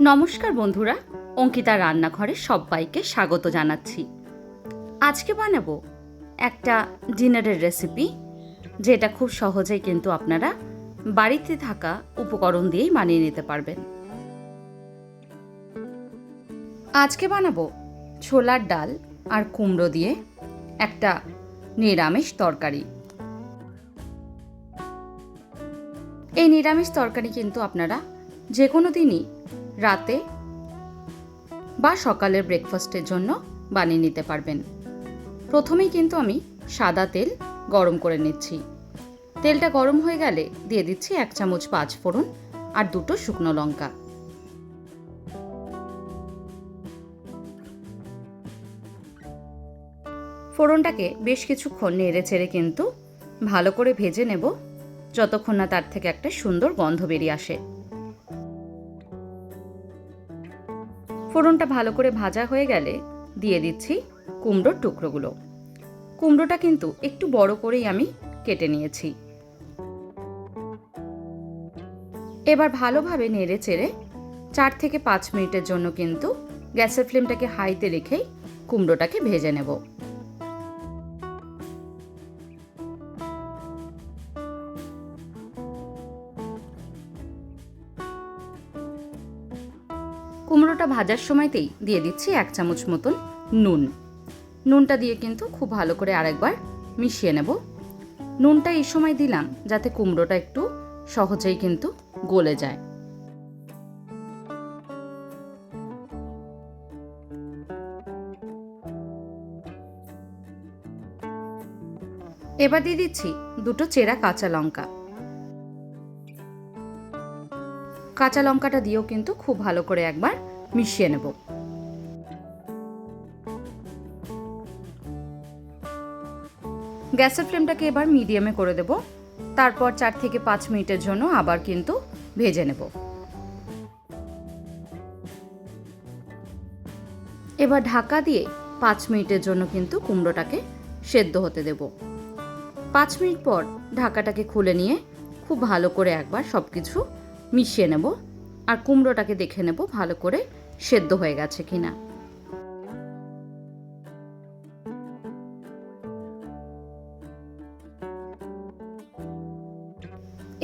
নমস্কার বন্ধুরা, অঙ্কিতা রান্নাঘরে সবাইকে স্বাগত জানাচ্ছি। আজকে বানাবো একটা ডিনারের রেসিপি, যেটা খুব সহজেই কিন্তু আপনারা বাড়িতে থাকা উপকরণ দিয়েই মানিয়ে নিতে পারবেন। আজকে বানাবো ছোলার ডাল আর কুমড়ো দিয়ে একটা নিরামিষ তরকারি। এই নিরামিষ তরকারি কিন্তু আপনারা যে কোনো দিনই রাতে বা সকালের ব্রেকফাস্টের জন্য বানিয়ে নিতে পারবেন। প্রথমেই কিন্তু আমি সাদা তেল গরম করে নিচ্ছি। তেলটা গরম হয়ে গেলে দিয়ে দিচ্ছি এক চামচ পাঁচ ফোড়ন আর দুটো শুকনো লঙ্কা। ফোড়নটাকে বেশ কিছুক্ষণ নেড়ে চেড়ে কিন্তু ভালো করে ভেজে নেব, যতক্ষণ না তার থেকে একটা সুন্দর গন্ধ বেরিয়ে আসে। ফোড়নটা ভালো করে ভাজা হয়ে গেলে দিয়ে দিচ্ছি কুমড়োর টুকরোগুলো। কুমড়োটা কিন্তু একটু বড় করেই আমি কেটে নিয়েছি। এবার ভালোভাবে নেড়ে চেড়ে চার থেকে পাঁচ মিনিটের জন্য কিন্তু গ্যাসের ফ্লেমটাকে হাইতে রেখেই কুমড়োটাকে ভেজে নেব। কুমড়োটা ভাজার সময়তেই দিয়ে দিচ্ছি এক চামচ মতন নুন। নুনটা দিয়ে কিন্তু খুব ভালো করে আরেকবার মিশিয়ে নেব। নুনটা এই সময় দিলাম যাতে কুমড়োটা একটু সহজেই কিন্তু গলে যায়। এবার দিয়ে দিচ্ছি দুটো চেরা কাঁচা লঙ্কা। কাঁচা লঙ্কাটা দিয়েও কিন্তু খুব ভালো করে একবার মিশিয়ে নেব। গ্যাসের ফ্লেমটাকে এবার মিডিয়ামে করে দেব। তারপর চার থেকে পাঁচ মিনিটের জন্য আবার কিন্তু ভেজে নেব। এবার ঢাকা দিয়ে পাঁচ মিনিটের জন্য কিন্তু কুমড়োটাকে সেদ্ধ হতে দেব। পাঁচ মিনিট পর ঢাকাটাকে খুলে নিয়ে খুব ভালো করে একবার সব কিছু মিশিয়ে নেব আর কুমড়োটাকে দেখে নেব ভালো করে সেদ্ধ হয়ে গেছে কিনা।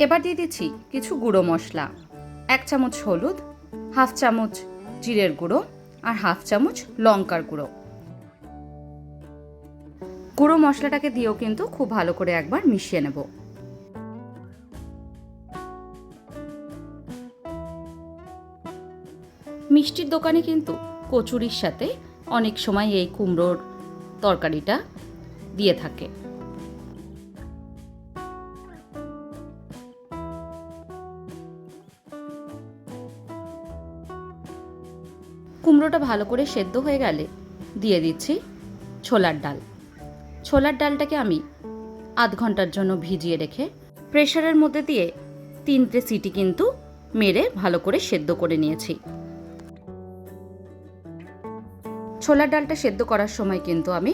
এবার দিয়ে দিচ্ছি কিছু গুঁড়ো মশলা, এক চামচ হলুদ, হাফ চামচ জিরের গুঁড়ো আর হাফ চামচ লঙ্কার গুঁড়ো। গুঁড়ো মশলাটাকে দিয়েও কিন্তু খুব ভালো করে একবার মিশিয়ে নেব। মিষ্টির দোকানে কিন্তু কচুরির সাথে অনেক সময় এই কুমড়োর তরকারিটা দিয়ে থাকে। কুমড়োটা ভালো করে সেদ্ধ হয়ে গেলে দিয়ে দিচ্ছি ছোলার ডাল। ছোলার ডালটাকে আমি আধ ঘণ্টার জন্য ভিজিয়ে রেখে প্রেশারের মধ্যে দিয়ে তিনটে সিটি কিন্তু মেরে ভালো করে সেদ্ধ করে নিয়েছি। ছোলার ডালটা সেদ্ধ করার সময় কিন্তু আমি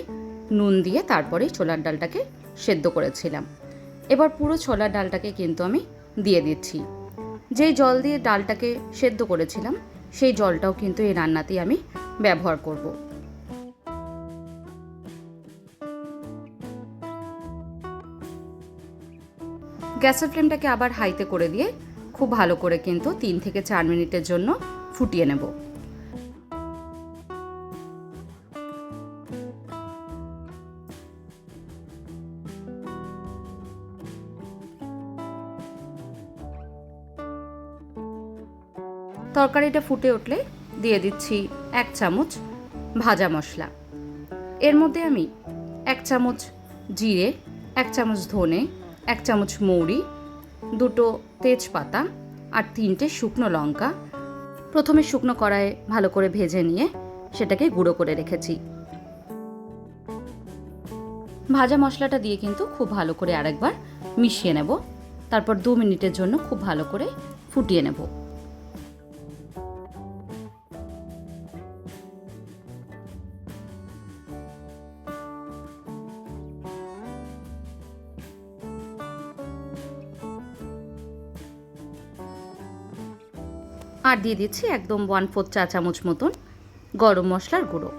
নুন দিয়ে তারপরেই ছোলার ডালটাকে সেদ্ধ করেছিলাম। এবার পুরো ছোলার ডালটাকে কিন্তু আমি দিয়ে দিচ্ছি। যেই জল দিয়ে ডালটাকে সেদ্ধ করেছিলাম, সেই জলটাও কিন্তু এই রান্নাতেই আমি ব্যবহার করব। গ্যাসের ফ্লেমটাকে আবার হাইতে করে দিয়ে খুব ভালো করে কিন্তু তিন থেকে চার মিনিটের জন্য ফুটিয়ে নেব। তরকারিটা ফুটে উঠলে দিয়ে দিচ্ছি এক চামচ ভাজা মশলা। এর মধ্যে আমি এক চামচ জিরে, এক চামচ ধনে, এক চামচ মৌরি, দুটো তেজপাতা আর তিনটে শুকনো লঙ্কা। প্রথমে শুকনো কড়াইয়ে ভালো করে ভেজে নিয়ে সেটাকে গুঁড়ো করে রেখেছি। ভাজা মশলাটা দিয়ে কিন্তু খুব ভালো করে আরেকবার মিশিয়ে নেব। তারপর দু মিনিটের জন্য খুব ভালো করে ফুটিয়ে নেব। আর দিয়ে দিচ্ছি একদম ওয়ান ফোর্থ চা চামচ মতন গরম মশলার গুঁড়ো।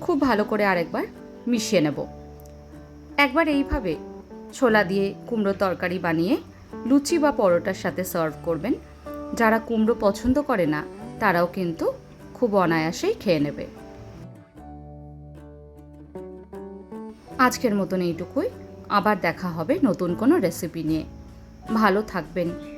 খুব ভালো করে আরেকবার মিশিয়ে নেব। একবার এইভাবে ছোলা দিয়ে কুমড়ো তরকারি বানিয়ে লুচি বা পরোটার সাথে সার্ভ করবেন। যারা কুমড়ো পছন্দ করে না, তারাও কিন্তু খুব অনায়াসেই খেয়ে নেবে। আজকের মতন এইটুকুই। আবার দেখা হবে নতুন কোনো রেসিপি নিয়ে। ভালো থাকবেন।